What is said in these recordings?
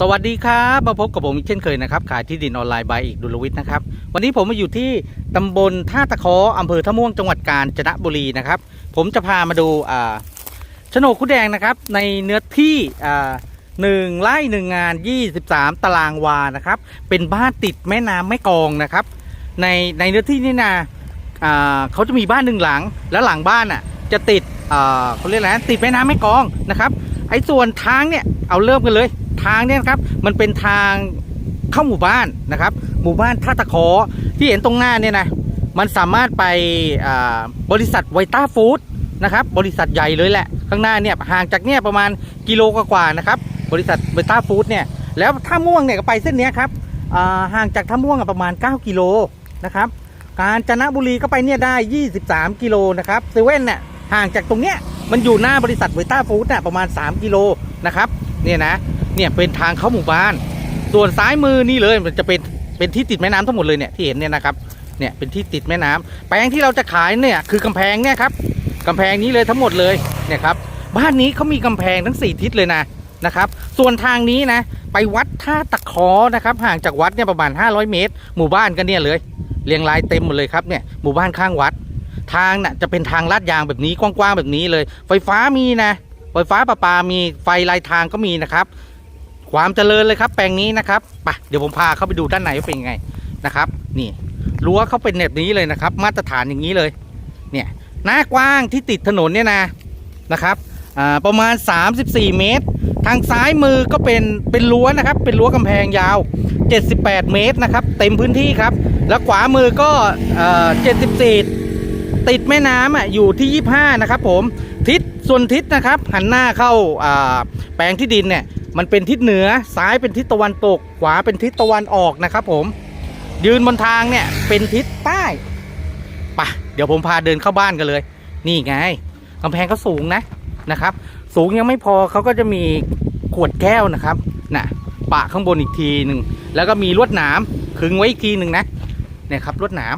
สวัสดีครับมาพบกับผมอีกเช่นเคยนะครับ ขายที่ดินออนไลน์บายอีกดุลวิทย์นะครับ วันนี้ผมมาอยู่ที่ตำบลท่าตะเคออำเภอท่าม่วงจังหวัดกาญจนบุรีนะครับ ผมจะพามาดูอ่าโฉนดคุดแดงนะครับ ในเนื้อที่อ่าหนึ่งไร่หนึ่งงาน 23 ตารางวานะครับ เป็นบ้านติดแม่น้ำแม่กองนะครับ ในในเนื้อที่นี่นะอ่าเขาจะมีบ้านหนึ่งหลัง แล้วหลังบ้านอะจะติดอ่าเขาเรียกอะไรนะติดแม่น้ำแม่กองนะครับ ไอ้ส่วนทางเนี่ยเอาเริ่มกันเลย ทางเนี่ยครับมันเป็นทางเข้าหมู่บ้านนะครับ หมู่บ้านท่าตะขอที่เห็นตรงหน้าเนี่ยนะมันสามารถไปบริษัทไวต้าฟู้ดนะครับบริษัทใหญ่เลยแหละ ข้างหน้าเนี่ยห่างจากเนี่ยประมาณกิโลกว่าๆนะครับบริษัทไวต้าฟู้ดเนี่ยแล้วท่าม่วงเนี่ยก็ไปเส้นนี้ครับห่างจากท่าม่วงประมาณ 9 กิโลนะครับกาญจนบุรีก็ไปเนี่ยได้ 23 กิโลนะครับเซเว่นเนี่ยห่างจากตรงเนี้ยมันอยู่หน้าบริษัทไวต้าฟู้ดน่ะประมาณ 3 กิโลนะครับเนี่ยนะ เนี่ยเป็นทางเข้าหมู่บ้าน ส่วนซ้ายมือนี่เลยมันจะเป็นเป็นที่ติดแม่น้ำทั้งหมดเลยเนี่ยที่เห็นเนี่ยนะครับเนี่ยเป็นที่ติดแม่น้ำแปลงที่เราจะขายเนี่ยคือกำแพงเนี่ยครับกำแพงนี้เลยทั้งหมดเลยเนี่ยครับบ้านนี้เขามีกำแพงทั้ง 4 ทิศเลยนะนะครับ ส่วนทางนี้นะไปวัดท่าตะคอนะครับห่างจากวัดเนี่ยประมาณ 500 เมตร หมู่บ้านกันเนี่ยเลยเรียงรายเต็มหมดเลยครับเนี่ยหมู่บ้านข้างวัด ทางน่ะจะเป็นทางลาดยางแบบนี้กว้างๆแบบนี้เลย ไฟฟ้ามีนะไฟฟ้าประปามีไฟลายทางก็มีนะครับ ความเจริญเลยครับ แปลงนี้นะครับไปเดี๋ยวผมพาเข้าไปดูด้านในว่าเป็นยังไงนะครับ นี่รั้วเขาเป็นแบบนี้เลยนะครับ มาตรฐานอย่างนี้เลย เนี่ยหน้ากว้างที่ติดถนนเนี่ยนะนะครับอ่าประมาณ 34 เมตร ทางซ้ายมือก็เป็นเป็นรั้วนะครับ เป็นรั้วกำแพงยาว 78 เมตรนะครับ เต็มพื้นที่ครับ แล้วขวามือก็เอ่อ74 ติดแม่น้ำอะอยู่ที่ 25 นะครับผมทิศส่วนทิศนะครับ หันหน้าเข้าอ่าแปลงที่ดินเนี่ย มันเป็นทิศเหนือซ้ายเป็นทิศตะวันตก ขวาเป็นทิศตะวันออกนะครับผม ยืนบนทางเนี่ยเป็นทิศใต้ปะเดี๋ยวผมพาเดินเข้าบ้านกันเลย นี่ไงกำแพงก็สูงนะนะครับ สูงยังไม่พอเขาก็จะมีขวดแก้วนะครับน่ะปะข้างบนอีกทีหนึ่งแล้วก็มีลวดหนามขึงไว้อีกทีหนึ่งนะเนี่ยครับลวดหนาม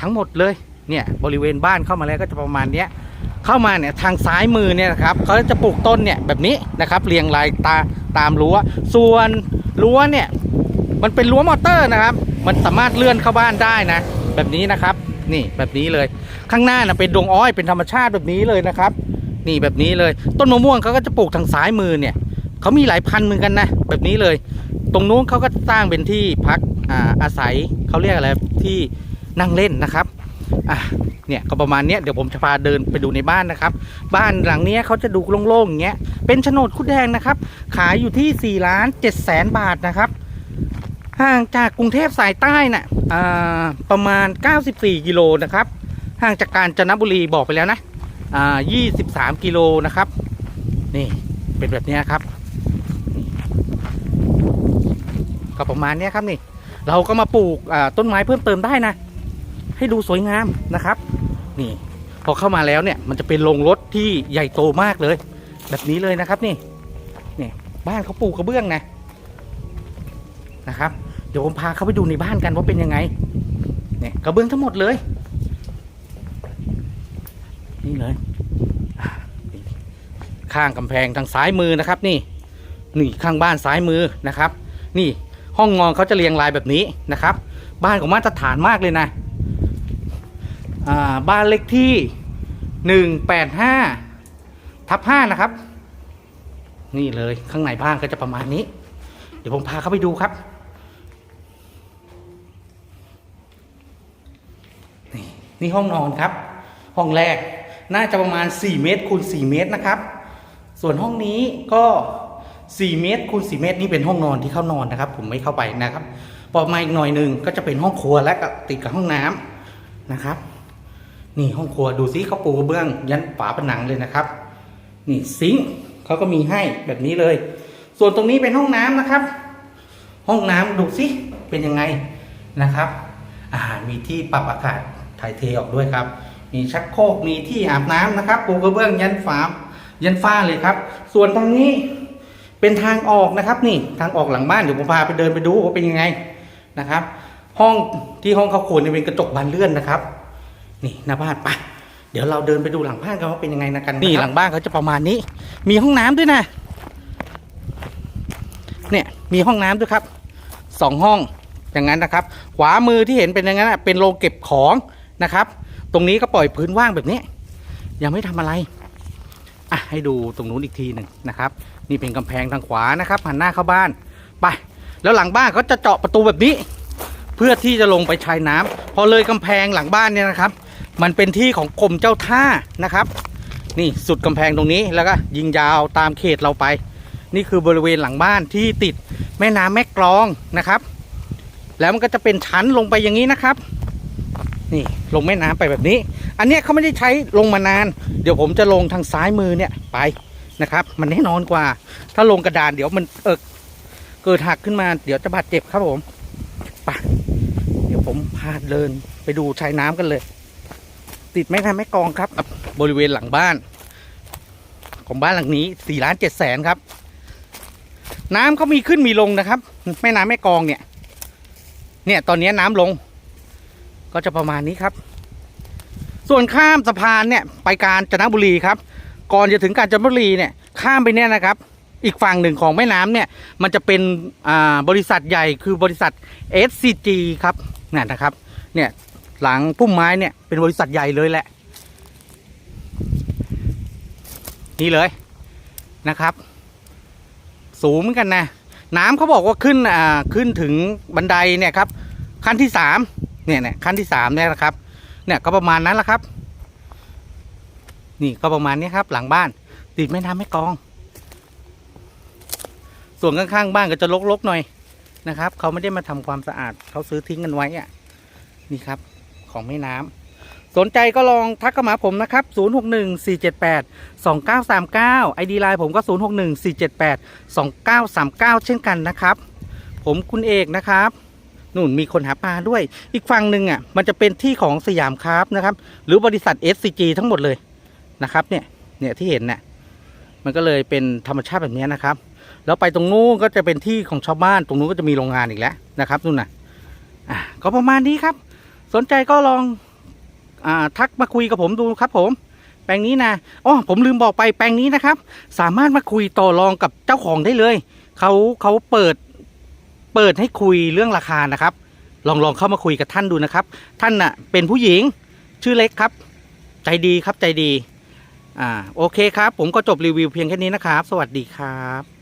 ทั้งหมดเลยเนี่ยบริเวณบ้านเข้ามาแล้วก็จะประมาณเนี้ย เข้ามาเนี่ยทางซ้ายมือเนี่ยนะครับเขาจะปลูกต้นเนี่ยแบบนี้นะครับเรียงรายตาตามรั้ว ส่วนรั้วเนี่ยมันเป็นรั้วมอเตอร์นะครับ มันสามารถเลื่อนเข้าบ้านได้นะ แบบนี้นะครับ นี่แบบนี้เลย ข้างหน้านะเป็นดงอ้อยเป็นธรรมชาติแบบนี้เลยนะครับ นี่แบบนี้เลย ต้นมะม่วงเขาก็จะปลูกทางซ้ายมือเนี่ยเขามีหลายพันเหมือนกันนะแบบนี้เลย ตรงนู้นเขาก็สร้างเป็นที่พักอาอาศัยเขาเรียกอะไรที่นั่งเล่นนะครับ อะเนี่ยก็ประมาณเนี้ยเดี๋ยวผมจะพาเดินไปดูในบ้านนะครับ บ้านหลังเนี้ยเขาจะดูโล่งๆอย่างเงี้ยเป็นโฉนดคุดแดงนะครับ ขายอยู่ที่ 4 ล้าน7แสนบาทนะครับห่างจากกรุงเทพสายใต้น่ะอ่าประมาณ 94 กิโลนะครับ ห่างจากกาญจนบุรีบอกไปแล้วนะอ่า23 กิโลนะครับ นี่เป็นแบบนี้ครับ ก็ประมาณนี้ครับนี่ เราก็มาปลูกต้นไม้เพิ่มเติมได้นะ ให้ดูสวยงามนะครับ นี่ พอเข้ามาแล้วเนี่ย มันจะเป็นโรงรถที่ใหญ่โตมากเลย แบบนี้เลยนะครับนี่นี่บ้านเขาปลูกกระเบื้องนะนะครับ เดี๋ยวผมพาเขาไปดูในบ้านกันว่าเป็นยังไงเนี่ยกระเบื้องทั้งหมดเลย นี่เลยข้างกำแพงทางซ้ายมือนะครับ นี่ นี่ข้างบ้านซ้ายมือนะครับ นี่ห้องนอนเขาจะเรียงรายแบบนี้นะครับ บ้านของมาตรฐานมากเลยนะ บ้านเลขที่หนึ่งแปดห้าทับห้านะครับ นี่เลยข้างในบ้านก็จะประมาณนี้ เดี๋ยวผมพาเข้าไปดูครับ นี่นี่ห้องนอนครับ ห้องแรกน่าจะประมาณ 4 เมตรคูณ4เมตรนะครับ ส่วนห้องนี้ก็ 4 เมตรคูณ4เมตรนี่เป็นห้องนอนที่เข้านอนนะครับ ผมไม่เข้าไปนะครับพอมาอีกหน่อยหนึ่งก็จะเป็นห้องครัวและก็ติดกับห้องน้ำนะครับ นี่ห้องครัวดูซิเขาปูกระเบื้อง ยันฝาผนังเลยนะครับ นี่ซิงค์เขาก็มีให้แบบนี้เลย ส่วนตรงนี้เป็นห้องน้ำนะครับ ห้องน้ำดูซิเป็นยังไงนะครับอาหารมีที่ปรับอากาศถ่ายเทออกด้วยครับ มีชักโครกมีที่อาบน้ำนะครับ ปูกระเบื้องยันฝายันฝ้าเลยครับ ส่วนตรงนี้เป็นทางออกนะครับ นี่ทางออกหลังบ้านเดี๋ยวผมพาไปเดินไปดูว่าเป็นยังไงนะครับ ห้องที่ห้องเขาขนเนี่ยเป็นกระจกบานเลื่อนนะครับ นี่หน้าบ้านไปเดี๋ยวเราเดินไปดูหลังบ้านกันว่าเป็นยังไงนะกันนี่หลังบ้านเขาจะประมาณนี้ มีห้องน้ำด้วยนะ เนี่ยมีห้องน้ำด้วยครับสองห้องอย่างนั้นนะครับ ขวามือที่เห็นเป็นอย่างนั้นะเป็นโรงเก็บของนะครับ ตรงนี้ก็ปล่อยพื้นว่างแบบนี้ ยังไม่ทำอะไรอะให้ดูตรงนู้นอีกทีหนึ่งนะครับ นี่เป็นกำแพงทางขวานะครับหันหน้าเข้าบ้านไปแล้วหลังบ้านเขาจะเจาะประตูแบบนี้ เพื่อที่จะลงไปชายน้ำพอเลยกำแพงหลังบ้านเนี่ยนะครับ มันเป็นที่ของกรมเจ้าท่านะครับ นี่สุดกำแพงตรงนี้แล้วก็ยิงยาวตามเขตเราไป นี่คือบริเวณหลังบ้านที่ติดแม่น้ำแม่กลองนะครับ แล้วมันก็จะเป็นชั้นลงไปอย่างนี้นะครับ นี่ลงแม่น้ำไปแบบนี้ อันเนี้ยเขาไม่ได้ใช้ลงมานาน เดี๋ยวผมจะลงทางซ้ายมือเนี่ยไปนะครับ มันแน่นอนกว่า ถ้าลงกระดานเดี๋ยวมันเออเกิดหักขึ้นมาเดี๋ยวจะบาดเจ็บครับผมไปเดี๋ยวผมพาเดินไปดูชายน้ำกันเลย ติดแม่น้ำแม่กองครับ บริเวณหลังบ้าน ของบ้านหลังนี้สี่ล้านเจ็ดแสนครับ น้ำเขามีขึ้นมีลงนะครับ แม่น้ำแม่กองเนี่ย เนี่ยตอนนี้น้ำลง ก็จะประมาณนี้ครับ ส่วนข้ามสะพานเนี่ยไปกาญจนบุรีครับ ก่อนจะถึงกาญจนบุรีเนี่ยข้ามไปเนี่ยนะครับอีกฝั่งหนึ่งของแม่น้ำเนี่ย มันจะเป็นอ่าบริษัทใหญ่คือบริษัท SCG ครับนี่นนะครับ เนี่ย หลังพุ่มไม้เนี่ยเป็นบริษัทใหญ่เลยแหละ นี่เลยนะครับ สูงเหมือนกันนะ น้ำเขาบอกว่าขึ้นอ่าขึ้นถึงบันไดเนี่ยครับ ขั้นที่สามเนี่ยเนี่ยขั้นที่สามเนี่ยนะครับ เนี่ยก็ประมาณนั้นแหละครับ นี่ก็ประมาณนี้ครับ หลังบ้าน ติดแม่น้ำแม่กอง ส่วนข้างๆบ้านก็จะรกๆหน่อยนะครับ เขาไม่ได้มาทำความสะอาด เขาซื้อทิ้งกันไว้อะนี่ครับ ของแม่น้ำสนใจก็ลองทักเข้ามาผมนะครับ 061478 2939 ID ไลน์ผมก็ 061478 2939 เช่นกันนะครับ ผมคุณเอกนะครับนู่นมีคนหาปลาด้วย อีกฝั่งหนึ่งอะมันจะเป็นที่ของสยามคราฟนะครับ หรือบริษัท SCG ทั้งหมดเลยนะครับเนี่ยเนี่ยที่เห็นเนี่ยมันก็เลยเป็นธรรมชาติแบบนี้นะครับ แล้วไปตรงนู้นก็จะเป็นที่ของชาวบ้าน ตรงนู้นก็จะมีโรงงานอีกแล้วนะครับนู่นน่ะอะก็ประมาณนี้ครับ สนใจก็ลองอทักมาคุยกับผมดูครับผม แปลงนี้นะอ๋อผมลืมบอกไปแปลงนี้นะครับ สามารถมาคุยต่อรองกับเจ้าของได้เลยเขาเขาเปิดเปิดให้คุยเรื่องราคานะครับ ลองลองเข้ามาคุยกับท่านดูนะครับ ท่านน่ะเป็นผู้หญิงชื่อเล็กครับ ใจดีครับใจดีอ่าโอเคครับ ผมก็จบรีวิวเพียงแค่นี้นะครับ สวัสดีครับ